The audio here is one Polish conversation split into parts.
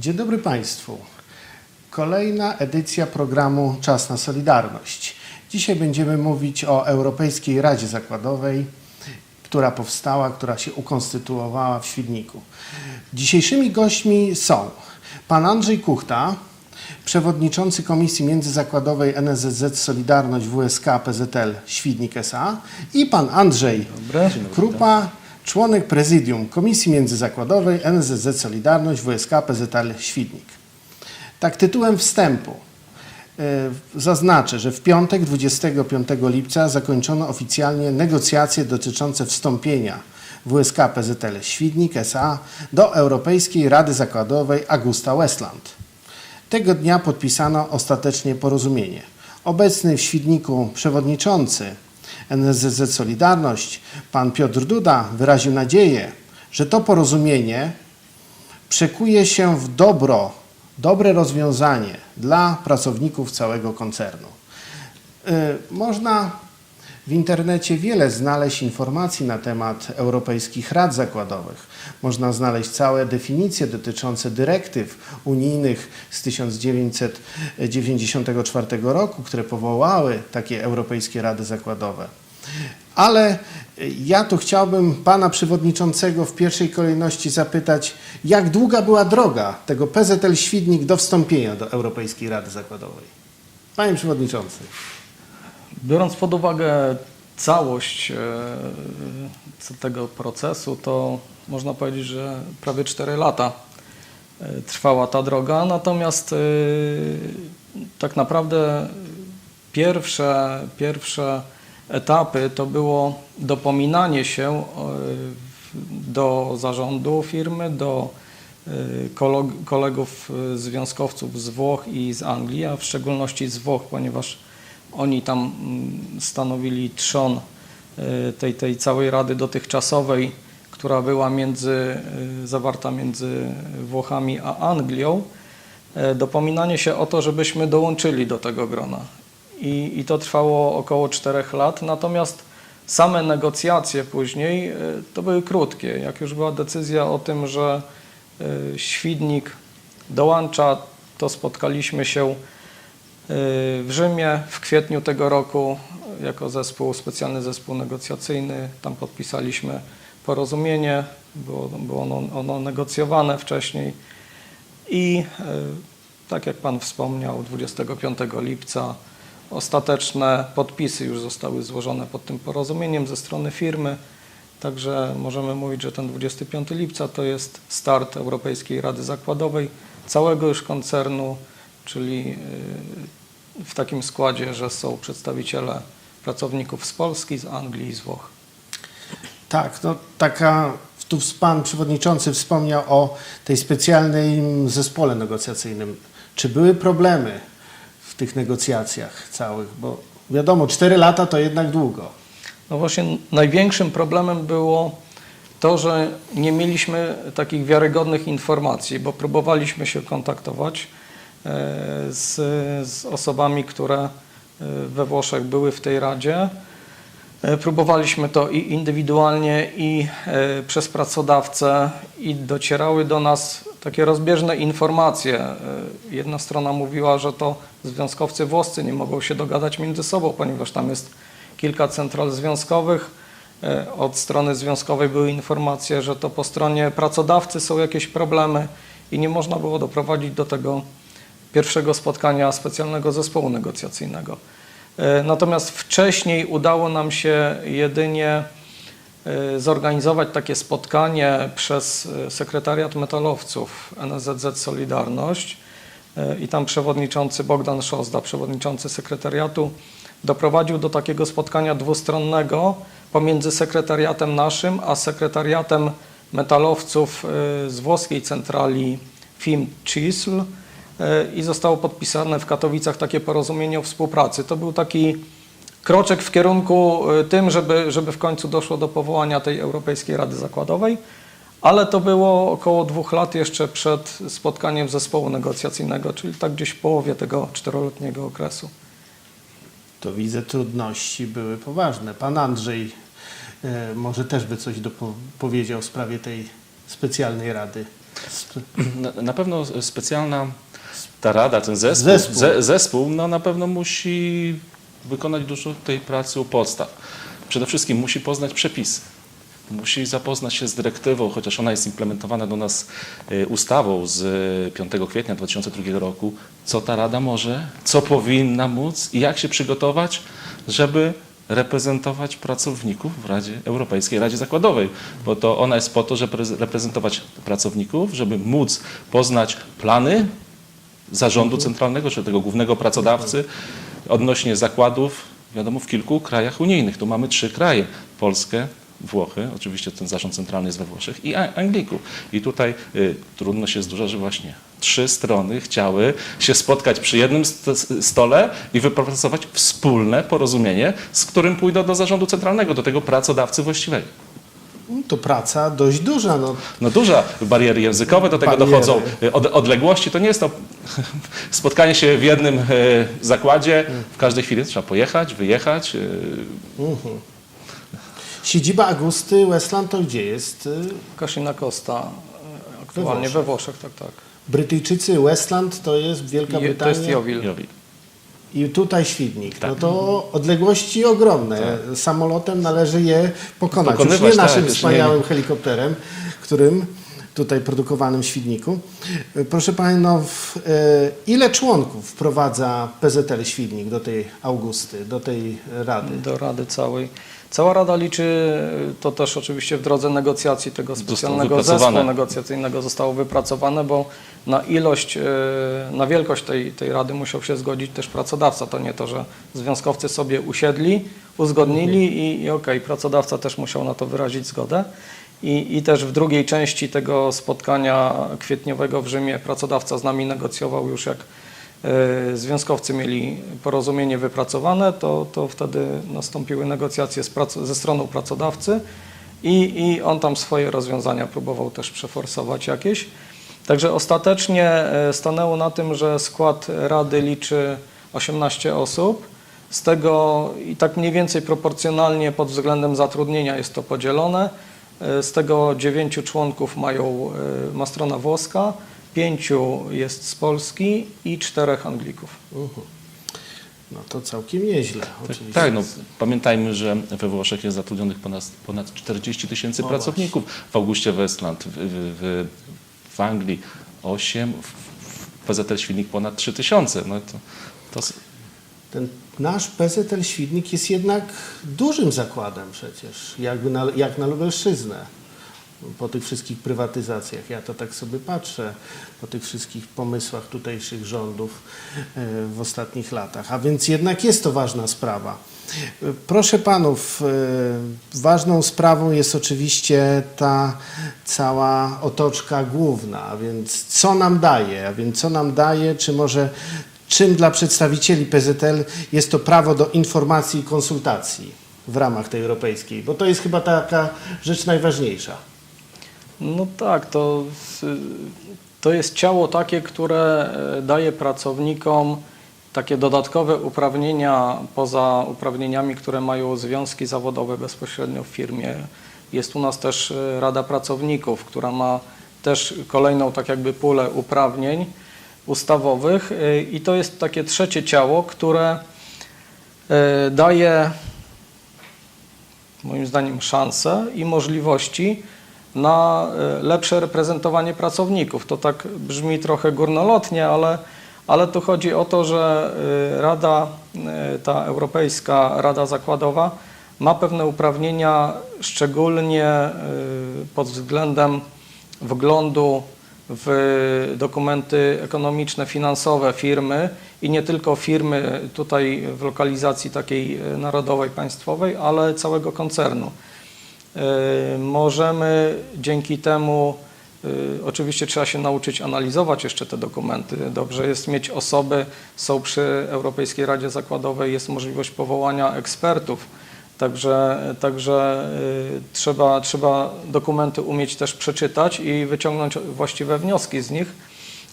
Dzień dobry Państwu. Kolejna edycja programu Czas na Solidarność. Dzisiaj będziemy mówić o Europejskiej Radzie Zakładowej, która powstała, która się ukonstytuowała w Świdniku. Dzisiejszymi gośćmi są pan Andrzej Kuchta, przewodniczący Komisji Międzyzakładowej NSZZ Solidarność WSK PZL Świdnik S.A. i pan Andrzej. Krupa, członek prezydium Komisji Międzyzakładowej NSZZ Solidarność WSK PZL Świdnik. Tak tytułem wstępu y, zaznaczę, że w piątek 25 lipca zakończono oficjalnie negocjacje dotyczące wstąpienia WSK PZL Świdnik S.A. do Europejskiej Rady Zakładowej Augusta Westland. Tego dnia podpisano ostatecznie porozumienie. Obecny w Świdniku przewodniczący NSZZ Solidarność, pan Piotr Duda, wyraził nadzieję, że to porozumienie przekuje się w dobro, dobre rozwiązanie dla pracowników całego koncernu. Y, Można w internecie wiele znaleźć informacji na temat europejskich rad zakładowych. Można znaleźć całe definicje dotyczące dyrektyw unijnych z 1994 roku, które powołały takie europejskie rady zakładowe. Ale y, ja tu chciałbym pana przewodniczącego w pierwszej kolejności zapytać, jak długa była droga tego PZL Świdnik do wstąpienia do Europejskiej Rady Zakładowej? Panie przewodniczący. Biorąc pod uwagę całość e, tego procesu, to można powiedzieć, że prawie 4 lata e, trwała ta droga. Natomiast e, tak naprawdę pierwsze, pierwsze etapy to było dopominanie się do zarządu firmy, do kolegów związkowców z Włoch i z Anglii, a w szczególności z Włoch, ponieważ oni tam mm, stanowili trzon e, tej, tej całej rady dotychczasowej, która była między, e, zawarta między Włochami a Anglią, e, dopominanie się o to, żebyśmy dołączyli do tego grona. I, i to trwało około czterech lat, natomiast same negocjacje później e, to były krótkie. Jak już była decyzja o tym, że e, Świdnik dołącza, to spotkaliśmy się w Rzymie w kwietniu tego roku jako zespół, specjalny zespół negocjacyjny. Tam podpisaliśmy porozumienie, było, było ono, ono negocjowane wcześniej i e, tak jak Pan wspomniał, 25 lipca ostateczne podpisy już zostały złożone pod tym porozumieniem ze strony firmy. Także możemy mówić, że ten 25 lipca to jest start Europejskiej Rady Zakładowej, całego już koncernu, czyli y, w takim składzie, że są przedstawiciele pracowników z Polski, z Anglii i z Włoch. Tak, no taka, tu pan przewodniczący wspomniał o tej specjalnym zespole negocjacyjnym. Czy były problemy w tych negocjacjach całych? Bo wiadomo, 4 lata to jednak długo. No właśnie największym problemem było to, że nie mieliśmy takich wiarygodnych informacji, bo próbowaliśmy się kontaktować z, z osobami, które e, we Włoszech były w tej radzie. E, Próbowaliśmy to i indywidualnie, i e, przez pracodawcę, i docierały do nas takie rozbieżne informacje. E, Jedna strona mówiła, że to związkowcy włoscy nie mogą się dogadać między sobą, ponieważ tam jest kilka central związkowych. E, Od strony związkowej były informacje, że to po stronie pracodawcy są jakieś problemy i nie można było doprowadzić do tego pierwszego spotkania specjalnego zespołu negocjacyjnego. E, Natomiast wcześniej udało nam się jedynie e, zorganizować takie spotkanie przez e, sekretariat metalowców NSZZ Solidarność i tam przewodniczący Bogdan Szozda, przewodniczący sekretariatu, doprowadził do takiego spotkania dwustronnego pomiędzy sekretariatem naszym, a sekretariatem metalowców z włoskiej centrali FIM CISL i zostało podpisane w Katowicach takie porozumienie o współpracy. To był taki kroczek w kierunku e, tym, żeby, żeby w końcu doszło do powołania tej Europejskiej Rady Zakładowej, ale to było około dwóch lat jeszcze przed spotkaniem zespołu negocjacyjnego, czyli tak gdzieś w połowie tego czteroletniego okresu. To widzę, trudności były poważne. Pan Andrzej e, może też by coś dopo- powiedział w sprawie tej specjalnej rady? Na pewno specjalna ta rada, ten zespół, Zespół. Ze, zespół no, na pewno musi wykonać dużo tej pracy u podstaw. Przede wszystkim musi poznać przepisy. Musi zapoznać się z dyrektywą, chociaż ona jest implementowana do nas y, ustawą z y, 5 kwietnia 2002 roku, co ta Rada może, co powinna móc i jak się przygotować, żeby reprezentować pracowników w Radzie Europejskiej Radzie Zakładowej, bo to ona jest po to, żeby reprezentować pracowników, żeby móc poznać plany zarządu centralnego, czy tego głównego pracodawcy odnośnie zakładów, wiadomo, w kilku krajach unijnych. Tu mamy trzy kraje, Polskę, Włochy, oczywiście ten zarząd centralny jest we Włoszech i Anglików. I tutaj y, trudność jest duża, że właśnie trzy strony chciały się spotkać przy jednym st- stole i wypracować wspólne porozumienie, z którym pójdą do zarządu centralnego, do tego pracodawcy właściwego. No, To praca dość duża. No, No duża, bariery językowe, do tego Bariery. dochodzą y, od, odległości. To nie jest to spotkanie się w jednym y, zakładzie. W każdej chwili trzeba pojechać, wyjechać. y, siedziba Agusty Westland to gdzie jest? Casina Costa, aktualnie we Włoszech, tak, tak. Brytyjczycy Westland to jest Wielka I, to Brytania. jest Jowil. Jowi. I tutaj Świdnik. Tak. No to odległości ogromne. Samolotem należy je pokonać. Już nie tak, naszym nie- wspaniałym helikopterem, którym tutaj produkowanym Świdniku. Proszę Panów, e, ile członków wprowadza PZL Świdnik do tej Augusty, do tej rady? do Rady całej. Cała Rada liczy, to też oczywiście w drodze negocjacji tego specjalnego zespołu negocjacyjnego zostało wypracowane, bo na ilość, e, na wielkość tej, tej Rady musiał się zgodzić też pracodawca. To nie to, że związkowcy sobie usiedli, uzgodnili i, i okej, pracodawca też musiał na to wyrazić zgodę. I, I też w drugiej części tego spotkania kwietniowego w Rzymie pracodawca z nami negocjował już jak e, związkowcy mieli porozumienie wypracowane, to, to wtedy nastąpiły negocjacje ze stroną pracodawcy i, i on tam swoje rozwiązania próbował też przeforsować jakieś. Także ostatecznie e, stanęło na tym, że skład Rady liczy 18 osób. Z tego i tak mniej więcej proporcjonalnie pod względem zatrudnienia jest to podzielone. E, Z tego dziewięciu członków mają, e, ma strona włoska, pięciu jest z Polski i czterech Anglików. No to całkiem nieźle. Oczywiście. Tak, no, pamiętajmy, że we Włoszech jest zatrudnionych ponad, ponad 40 tysięcy O, pracowników. W Augustie Westland, w, w, w, Anglii 8, w, w PZL Świdnik ponad 3 tysiące. No to, to, Ten nasz PZL Świdnik jest jednak dużym zakładem przecież, jakby na, jak na Lubelszczyznę. Po tych wszystkich prywatyzacjach, ja to tak sobie patrzę, po tych wszystkich pomysłach tutejszych rządów e, w ostatnich latach. A więc jednak jest to ważna sprawa. E, Proszę panów, e, ważną sprawą jest oczywiście ta cała otoczka główna, a więc co nam daje, a więc co nam daje, czy może czym dla przedstawicieli PZL jest to prawo do informacji i konsultacji w ramach tej europejskiej, bo to jest chyba taka rzecz najważniejsza. No tak, to, to jest ciało takie, które e, daje pracownikom takie dodatkowe uprawnienia poza uprawnieniami, które mają związki zawodowe bezpośrednio w firmie. Jest u nas też e, Rada Pracowników, która ma też kolejną tak jakby pulę uprawnień ustawowych e, i to jest takie trzecie ciało, które daje moim zdaniem szanse i możliwości na e, lepsze reprezentowanie pracowników. To tak brzmi trochę górnolotnie, ale, ale tu chodzi o to, że e, Rada, e, ta Europejska Rada Zakładowa ma pewne uprawnienia szczególnie pod względem wglądu w dokumenty ekonomiczne, finansowe firmy i nie tylko firmy tutaj w lokalizacji takiej narodowej, państwowej, ale całego koncernu. E, Możemy dzięki temu, e, oczywiście trzeba się nauczyć analizować jeszcze te dokumenty. Dobrze jest mieć osoby, są przy Europejskiej Radzie Zakładowej, jest możliwość powołania ekspertów. Także, także y, trzeba, trzeba dokumenty umieć też przeczytać i wyciągnąć właściwe wnioski z nich,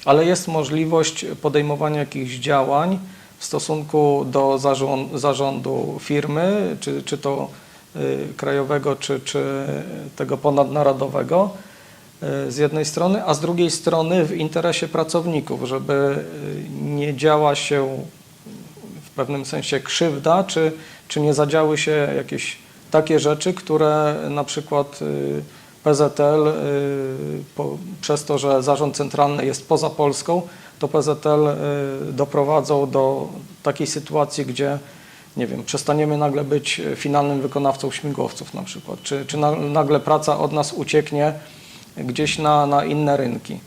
ale jest możliwość podejmowania jakichś działań w stosunku do zarząd, zarządu firmy, czy, czy to krajowego, czy, czy tego ponadnarodowego, e, z jednej strony, a z drugiej strony w interesie pracowników, żeby e, nie działa się w pewnym sensie krzywda, czy, czy nie zadziały się jakieś takie rzeczy, które na przykład y, PZL y, po, przez to, że zarząd centralny jest poza Polską, to PZL y, doprowadzą do takiej sytuacji, gdzie nie wiem, przestaniemy nagle być finalnym wykonawcą śmigłowców na przykład, czy, czy na, nagle praca od nas ucieknie gdzieś na, na inne rynki.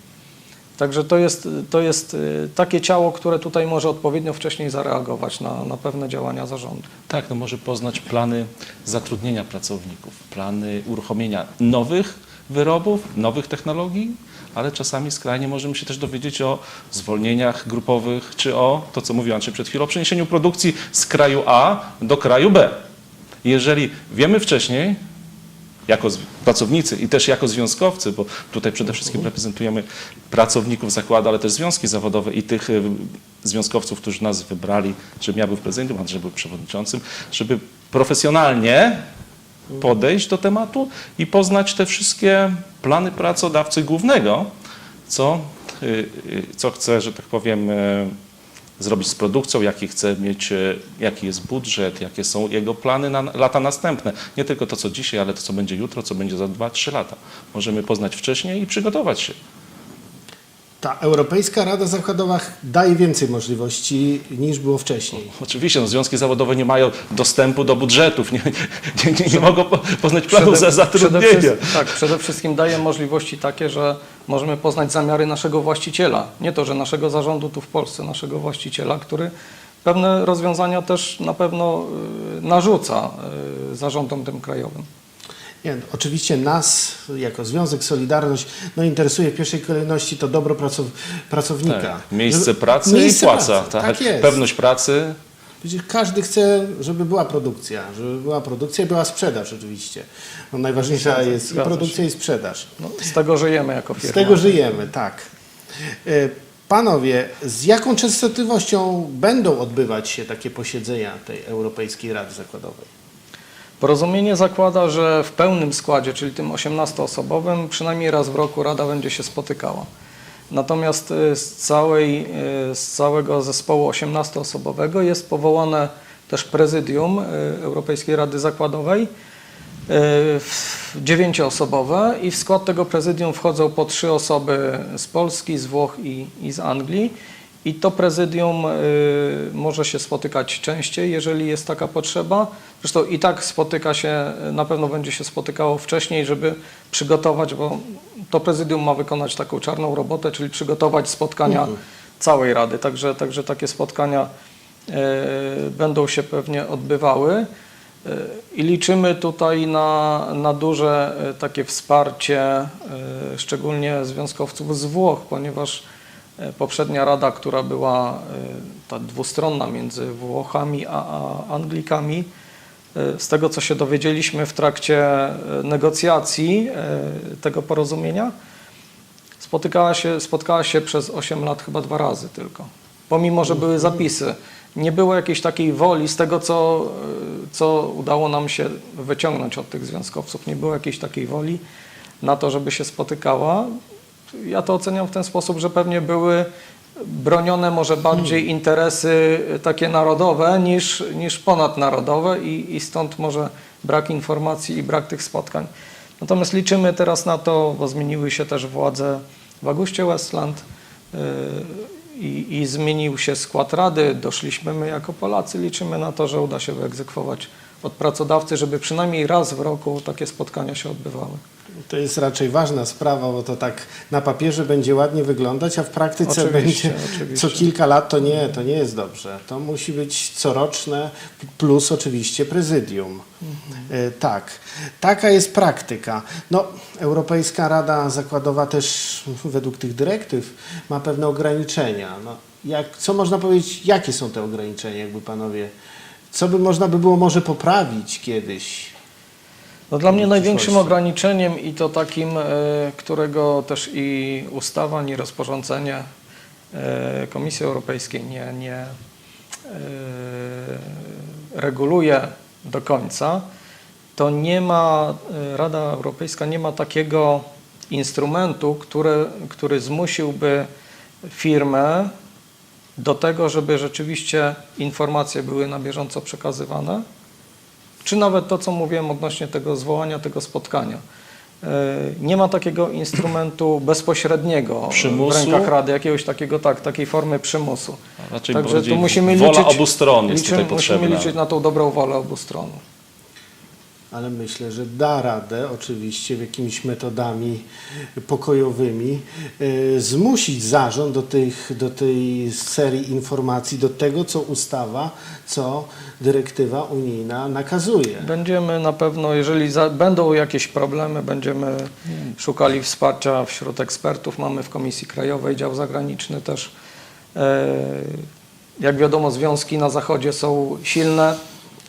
Także to jest, to jest y, takie ciało, które tutaj może odpowiednio wcześniej zareagować na, na pewne działania zarządu. Tak, no może poznać plany zatrudnienia pracowników, plany uruchomienia nowych wyrobów, nowych technologii, ale czasami skrajnie możemy się też dowiedzieć o zwolnieniach grupowych, czy o to, co mówił Andrzej przed chwilą, o przeniesieniu produkcji z kraju A do kraju B. Jeżeli wiemy wcześniej, jako pracownicy i też jako związkowcy, bo tutaj przede wszystkim reprezentujemy pracowników zakładu, ale też związki zawodowe i tych y, związkowców, którzy nas wybrali, żebym ja był w prezydium, Andrzej był przewodniczącym, żeby profesjonalnie podejść do tematu i poznać te wszystkie plany pracodawcy głównego, co, y, y, co chce, że tak powiem, y, zrobić z produkcją, jaki chce mieć, jaki jest budżet, jakie są jego plany na lata następne. Nie tylko to, co dzisiaj, ale to, co będzie jutro, co będzie za 2-3 lata. Możemy poznać wcześniej i przygotować się. Ta Europejska Rada Zakładowa daje więcej możliwości niż było wcześniej. Oczywiście, no, związki zawodowe nie mają dostępu do budżetów, nie, nie, nie, nie mogą po- poznać planu za zatrudnienia. Przede, wszystkim- tak, przede wszystkim daje możliwości takie, że możemy poznać zamiary naszego właściciela. Nie to, że naszego zarządu tu w Polsce, naszego właściciela, który pewne rozwiązania też na pewno y, narzuca y, zarządom tym krajowym. Nie, no, oczywiście nas, jako Związek Solidarność, no interesuje w pierwszej kolejności to dobro pracow- pracownika. Tak, miejsce pracy miejsce i płaca. pracy, tak. tak jest. Pewność pracy. Przecież każdy chce, żeby była produkcja, żeby była produkcja i była sprzedaż oczywiście. No, najważniejsza jest i produkcja i sprzedaż. No, z tego żyjemy jako firma. Z tego żyjemy, tak. E, Panowie, z jaką częstotliwością będą odbywać się takie posiedzenia tej Europejskiej Rady Zakładowej? Porozumienie zakłada, że w pełnym składzie, czyli tym 18-osobowym, przynajmniej raz w roku Rada będzie się spotykała. Natomiast y, z, całej, y, z całego zespołu 18-osobowego jest powołane też prezydium y, Europejskiej Rady Zakładowej, dziewięcioosobowe i w skład tego prezydium wchodzą po trzy osoby z Polski, z Włoch i, i z Anglii. I to prezydium y, może się spotykać częściej, jeżeli jest taka potrzeba. Zresztą i tak spotyka się, y, na pewno będzie się spotykało wcześniej, żeby przygotować, bo to prezydium ma wykonać taką czarną robotę, czyli przygotować spotkania całej Rady. Także, także takie spotkania y, będą się pewnie odbywały. I liczymy tutaj na, na duże takie wsparcie, szczególnie związkowców z Włoch, ponieważ poprzednia rada, która była e, ta dwustronna między Włochami a, Anglikami, e, z tego co się dowiedzieliśmy w trakcie e, negocjacji e, tego porozumienia, spotykała się, spotkała się przez 8 lat chyba dwa razy tylko. Pomimo, że były zapisy. Nie było jakiejś takiej woli z tego, co, co udało nam się wyciągnąć od tych związkowców. Nie było jakiejś takiej woli na to, żeby się spotykała. Ja to oceniam w ten sposób, że pewnie były bronione może bardziej interesy takie narodowe niż, niż ponadnarodowe i, i stąd może brak informacji i brak tych spotkań. Natomiast liczymy teraz na to, bo zmieniły się też władze w Auguście Westland yy, i, i zmienił się skład rady. Doszliśmy my jako Polacy, liczymy na to, że uda się wyegzekwować od pracodawcy, żeby przynajmniej raz w roku takie spotkania się odbywały. To jest raczej ważna sprawa, bo to tak na papierze będzie ładnie wyglądać, a w praktyce Oczywiście, będzie oczywiście. co kilka lat, to nie, to nie jest dobrze. To musi być coroczne, plus oczywiście prezydium. E, tak, taka jest praktyka. No, Europejska Rada Zakładowa też według tych dyrektyw ma pewne ograniczenia. No, jak, co można powiedzieć, jakie są te ograniczenia, jakby panowie, co by można by było może poprawić kiedyś? No dla mnie największym ograniczeniem i to takim, e, którego też i ustawa, ani rozporządzenie e, Komisji Europejskiej nie, nie e, reguluje do końca, to nie ma, Rada Europejska nie ma takiego instrumentu, który, który zmusiłby firmę do tego, żeby rzeczywiście informacje były na bieżąco przekazywane, czy nawet to, co mówiłem odnośnie tego zwołania, tego spotkania. E, Nie ma takiego instrumentu bezpośredniego Przymusu? w rękach Rady, jakiegoś takiego, tak, takiej formy przymusu. Raczej Także tu musimy liczyć, obu stron jest liczymy, tutaj potrzebna. musimy liczyć na tą dobrą wolę obu stron. Ale myślę, że da radę, oczywiście, w jakimiś metodami pokojowymi, y, zmusić zarząd do, tych, do tej serii informacji, do tego, co ustawa, co dyrektywa unijna nakazuje. Będziemy na pewno, jeżeli za, będą jakieś problemy, będziemy szukali wsparcia wśród ekspertów. Mamy w Komisji Krajowej dział zagraniczny też. E, Jak wiadomo, związki na Zachodzie są silne.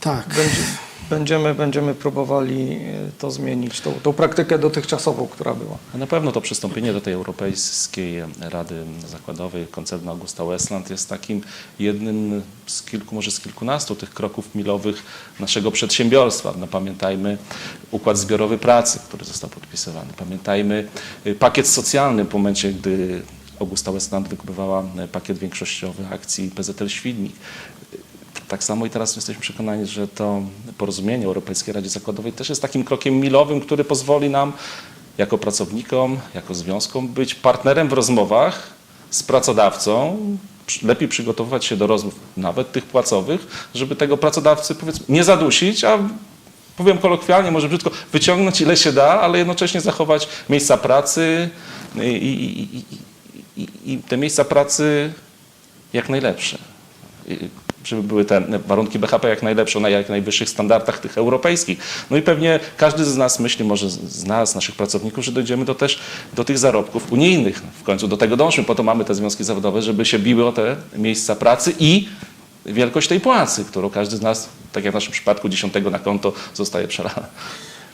Tak. Będzie, będziemy, będziemy próbowali e, to zmienić, tą, tą praktykę dotychczasową, która była. Na pewno to przystąpienie do tej Europejskiej Rady Zakładowej koncernu Augusta Westland jest takim jednym z kilku, może z kilkunastu tych kroków milowych naszego przedsiębiorstwa. No, pamiętajmy układ zbiorowy pracy, który został podpisywany. Pamiętajmy y, pakiet socjalny w momencie, gdy Augusta Westland wykupywała y, pakiet większościowy akcji PZL Świdnik. Tak samo i teraz jesteśmy przekonani, że to porozumienie Europejskiej Radzie Zakładowej też jest takim krokiem milowym, który pozwoli nam jako pracownikom, jako związkom być partnerem w rozmowach z pracodawcą, lepiej przygotowywać się do rozmów, nawet tych płacowych, żeby tego pracodawcy powiedzmy nie zadusić, a powiem kolokwialnie, może brzydko, wyciągnąć ile się da, ale jednocześnie zachować miejsca pracy i, i, i, i te miejsca pracy jak najlepsze. Żeby były te warunki BHP jak najlepsze, na jak najwyższych standardach tych europejskich. No i pewnie każdy z nas myśli, może z- nas, naszych pracowników, że dojdziemy do też do tych zarobków unijnych. W końcu do tego dążymy, po to mamy te związki zawodowe, żeby się biły o te miejsca pracy i wielkość tej płacy, którą każdy z nas, tak jak w naszym przypadku, dziesiątego na konto zostaje przelana.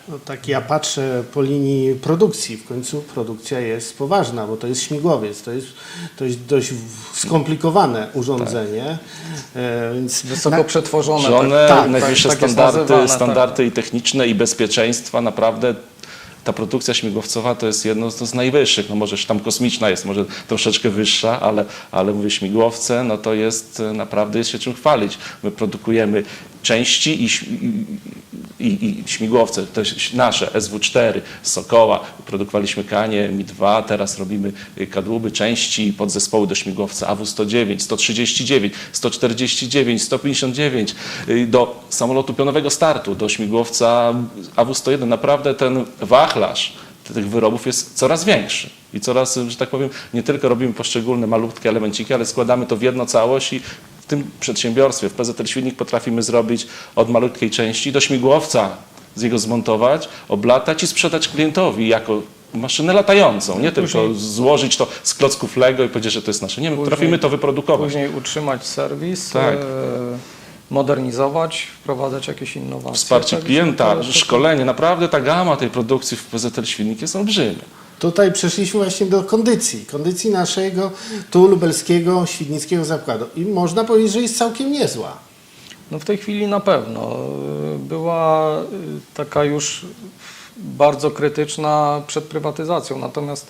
No tak ja patrzę po linii produkcji. W końcu produkcja jest poważna, bo to jest śmigłowiec. To jest, to jest dość skomplikowane urządzenie. E, więc Wysoko na- przetworzone. że one tak, najwyższe tak standardy, nazywane, tak. standardy i techniczne i bezpieczeństwa naprawdę ta produkcja śmigłowcowa to jest jedno z, z najwyższych, no może tam kosmiczna jest może troszeczkę wyższa, ale, ale mówię śmigłowce, no to jest e, naprawdę jest się czym chwalić. My produkujemy części i, i, i, śmigłowce, to nasze SW4 z Sokoła, produkowaliśmy Kanie, Mi-2, teraz robimy kadłuby, części i podzespoły do śmigłowca AW-109, 139, 149, 159, y, do samolotu pionowego startu, do śmigłowca AW-101. Naprawdę ten wachlarz tych wyrobów jest coraz większy. I coraz, że tak powiem, nie tylko robimy poszczególne malutkie elemenciki, ale składamy to w jedną całość i w tym przedsiębiorstwie, w PZL Świdnik potrafimy zrobić od malutkiej części do śmigłowca, z jego zmontować, oblatać i sprzedać klientowi jako maszynę latającą. Nie tylko Później- złożyć to z klocków Lego i powiedzieć, że to jest nasze. Nie, my Później- potrafimy to wyprodukować. Później utrzymać serwis, Tak. e, modernizować, wprowadzać jakieś innowacje. Wsparcie klienta, szkolenie. Naprawdę ta gama tej produkcji w PZL Świdnik jest olbrzymia. Tutaj przeszliśmy właśnie do kondycji. Kondycji naszego tu lubelskiego, świdnickiego zakładu. I można powiedzieć, że jest całkiem niezła. No w tej chwili na pewno. Y, Była y, taka już bardzo krytyczna przed prywatyzacją, natomiast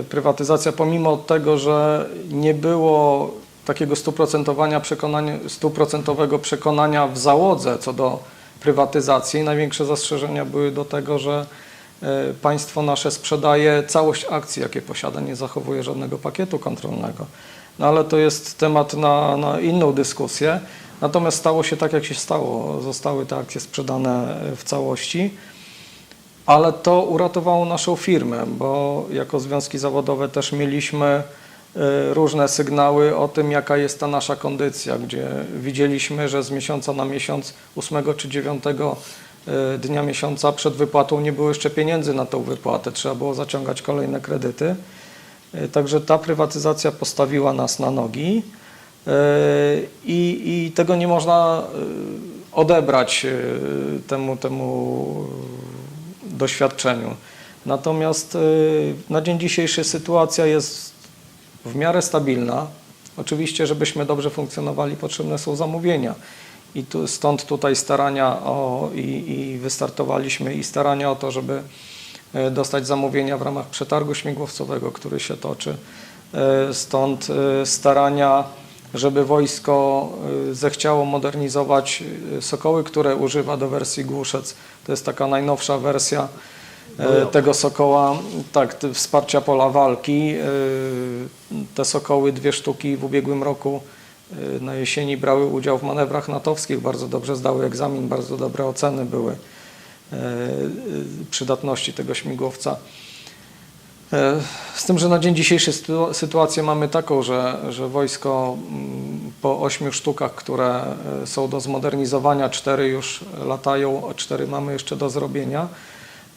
y, prywatyzacja pomimo tego, że nie było takiego stuprocentowania przekonania, stuprocentowego przekonania w załodze co do prywatyzacji, największe zastrzeżenia były do tego, że państwo nasze sprzedaje całość akcji, jakie posiada, nie zachowuje żadnego pakietu kontrolnego. No ale to jest temat na, na inną dyskusję. Natomiast stało się tak, jak się stało. Zostały te akcje sprzedane w całości, ale to uratowało naszą firmę, bo jako związki zawodowe też mieliśmy e, różne sygnały o tym, jaka jest ta nasza kondycja, gdzie widzieliśmy, że z miesiąca na miesiąc, 8 czy 9 e, dnia miesiąca przed wypłatą nie było jeszcze pieniędzy na tą wypłatę, trzeba było zaciągać kolejne kredyty. E, Także ta prywatyzacja postawiła nas na nogi e, i, i tego nie można odebrać temu, temu doświadczeniu. Natomiast na dzień dzisiejszy sytuacja jest w miarę stabilna. Oczywiście, żebyśmy dobrze funkcjonowali, potrzebne są zamówienia. I tu, stąd tutaj starania o, i, i wystartowaliśmy i starania o to, żeby e, dostać zamówienia w ramach przetargu śmigłowcowego, który się toczy. E, Stąd e, starania, żeby wojsko zechciało modernizować Sokoły, które używa do wersji Głuszec. To jest taka najnowsza wersja e, tego Sokoła, tak, wsparcia pola walki. Te Sokoły, dwie sztuki w ubiegłym roku na jesieni brały udział w manewrach natowskich, bardzo dobrze zdały egzamin, bardzo dobre oceny były e, e, przydatności tego śmigłowca. Z tym, że na dzień dzisiejszy sytu- sytuację mamy taką, że, że wojsko mm, po ośmiu sztukach, które są do zmodernizowania, cztery już latają, a cztery mamy jeszcze do zrobienia.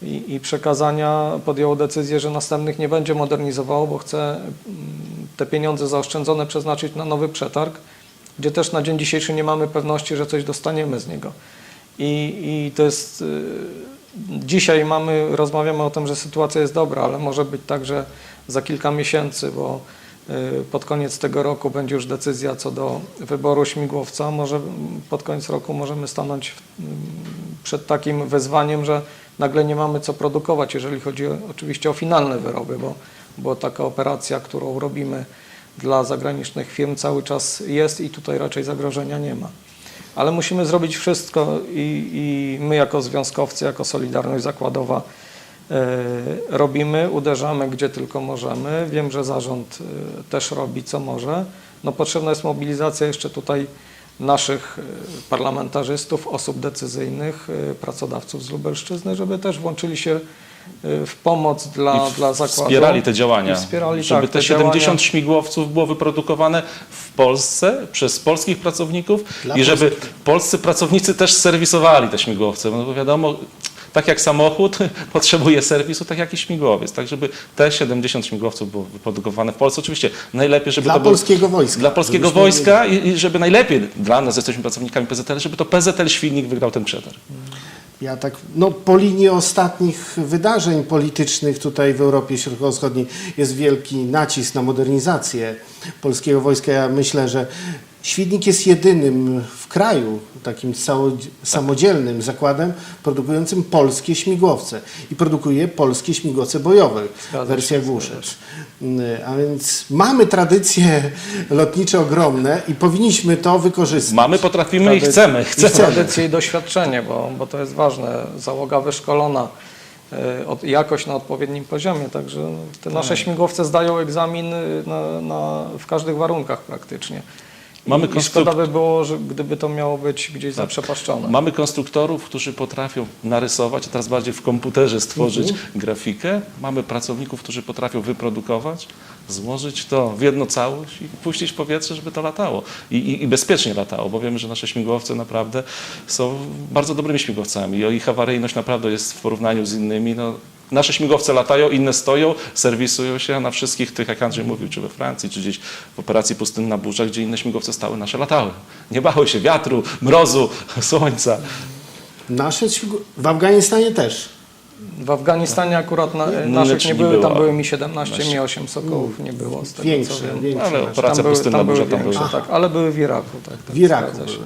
I, I przekazania podjęło decyzję, że następnych nie będzie modernizowało, bo chce mm, te pieniądze zaoszczędzone przeznaczyć na nowy przetarg, gdzie też na dzień dzisiejszy nie mamy pewności, że coś dostaniemy z niego. I, i to jest. y, Dzisiaj mamy, rozmawiamy o tym, że sytuacja jest dobra, ale może być tak, że za kilka miesięcy, bo y, pod koniec tego roku będzie już decyzja co do wyboru śmigłowca. Może mm, pod koniec roku możemy stanąć mm, przed takim wyzwaniem, że nagle nie mamy co produkować, jeżeli chodzi oczywiście o finalne wyroby, bo, bo taka operacja, którą robimy dla zagranicznych firm cały czas jest i tutaj raczej zagrożenia nie ma. Ale musimy zrobić wszystko i, i my jako związkowcy, jako Solidarność Zakładowa e, robimy, uderzamy gdzie tylko możemy. Wiem, że zarząd e, też robi co może. No, potrzebna jest mobilizacja jeszcze tutaj naszych e, parlamentarzystów, osób decyzyjnych, e, pracodawców z Lubelszczyzny, żeby też włączyli się e, w pomoc dla, I w- dla zakładu. Wspierali te działania, wspierali, żeby tak, te te 70 działania. śmigłowców było wyprodukowane w Polsce przez polskich pracowników Dla i żeby polscy pracownicy też serwisowali te śmigłowce, no bo wiadomo, tak jak samochód potrzebuje serwisu, tak jak i śmigłowiec, tak żeby te 70 śmigłowców było wyprodukowane w Polsce. Oczywiście najlepiej, żeby Dla to było polskiego wojska. dla polskiego Żebyśmy wojska i, i żeby najlepiej dla nas, jesteśmy pracownikami PZL, żeby to PZL Świdnik wygrał ten przetarg. Ja tak, no po linii ostatnich wydarzeń politycznych tutaj w Europie Środkowo-Wschodniej jest wielki nacisk na modernizację polskiego wojska. Ja myślę, że Świdnik jest jedynym w kraju takim samodzielnym zakładem produkującym polskie śmigłowce i produkuje polskie śmigłowce bojowe, Zgadza wersja. Mm, A więc mamy tradycje lotnicze ogromne i powinniśmy to wykorzystać. Mamy, potrafimy i Tradyc- chcemy. i chcemy. chcemy. tradycje i doświadczenie, bo, bo to jest ważne. Załoga wyszkolona, y, od, jakość na odpowiednim poziomie, także te Tak. nasze śmigłowce zdają egzamin y, na, na, w każdych warunkach praktycznie. I, Mamy I szkoda by było, że gdyby to miało być gdzieś zaprzepaszczone. Mamy konstruktorów, którzy potrafią narysować, a teraz bardziej w komputerze stworzyć grafikę. Mamy pracowników, którzy potrafią wyprodukować, złożyć to w jedną całość i puścić w powietrze, żeby to latało. I, i, I bezpiecznie latało, bo wiemy, że nasze śmigłowce naprawdę są bardzo dobrymi śmigłowcami. I ich awaryjność naprawdę jest w porównaniu z innymi. No, Nasze śmigłowce latają, inne stoją, serwisują się, na wszystkich tych, jak Andrzej mówił, czy we Francji, czy gdzieś w operacji Pustynna Burza, gdzie inne śmigłowce stały, nasze latały. Nie bały się wiatru, mrozu, słońca. Nasze w Afganistanie też. W Afganistanie akurat na, Nie, naszych nie nie były, było. tam były Mi 17, Mi 8 Sokołów nie było z tego Większe, co wiem. większe. Ale operacja tam były, tam były tam była. tak, ale były w Iraku. Tak, tak, W Iraku były.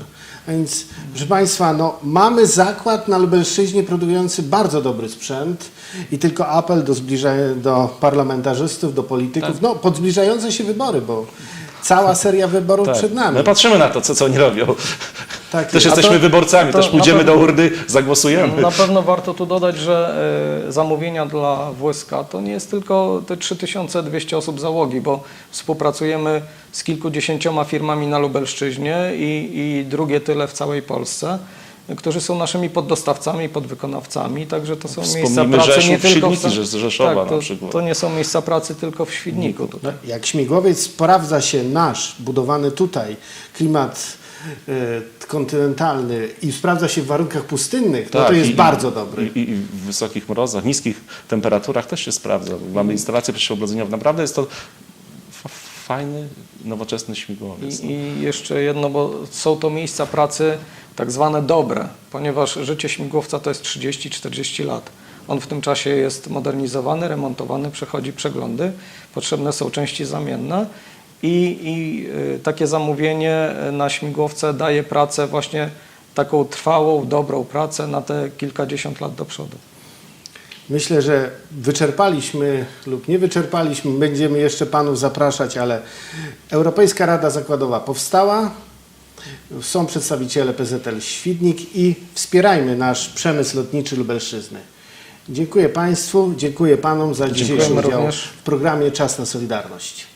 A więc, proszę Państwa, no, mamy zakład na Lubelszczyźnie produkujący bardzo dobry sprzęt i tylko apel do, zbliża- do parlamentarzystów, do polityków, Tak. no, pod zbliżające się wybory, bo cała seria wyborów przed nami. My patrzymy na to, co, co oni robią. Tak też jesteśmy to- wyborcami, to też pójdziemy pewno- do urny, zagłosujemy. Na pewno warto tu dodać, że e, zamówienia dla WSK to nie jest tylko te 3200 osób załogi, bo współpracujemy z kilkudziesięcioma firmami na Lubelszczyźnie i, i drugie tyle w całej Polsce, którzy są naszymi poddostawcami, podwykonawcami, także to są miejsca Wspomnijmy pracy Rzeszów, nie tylko Świdnicy, że z Rzeszowa tak, to, na przykład. to nie są miejsca pracy tylko w Świdniku tutaj. Jak śmigłowiec sprawdza się nasz, budowany tutaj, klimat kontynentalny i sprawdza się w warunkach pustynnych, no to Tak, jest i- bardzo dobry. I, I w wysokich mrozach, niskich temperaturach też się sprawdza. Mamy instalację przeciwoblodzeniową. Naprawdę jest to fajny, nowoczesny śmigłowiec. I, I jeszcze jedno, bo są to miejsca pracy tak zwane dobre, ponieważ życie śmigłowca to jest 30-40 lat. On w tym czasie jest modernizowany, remontowany, przechodzi przeglądy, potrzebne są części zamienne i, i y, takie zamówienie na śmigłowce daje pracę właśnie taką trwałą, dobrą pracę na te kilkadziesiąt lat do przodu. Myślę, że wyczerpaliśmy lub nie wyczerpaliśmy, będziemy jeszcze Panów zapraszać, ale Europejska Rada Zakładowa powstała, są przedstawiciele PZL Świdnik i wspierajmy nasz przemysł lotniczy Lubelszczyzny. Dziękuję Państwu, dziękuję Panom za dzisiejszy udział w programie Czas na Solidarność.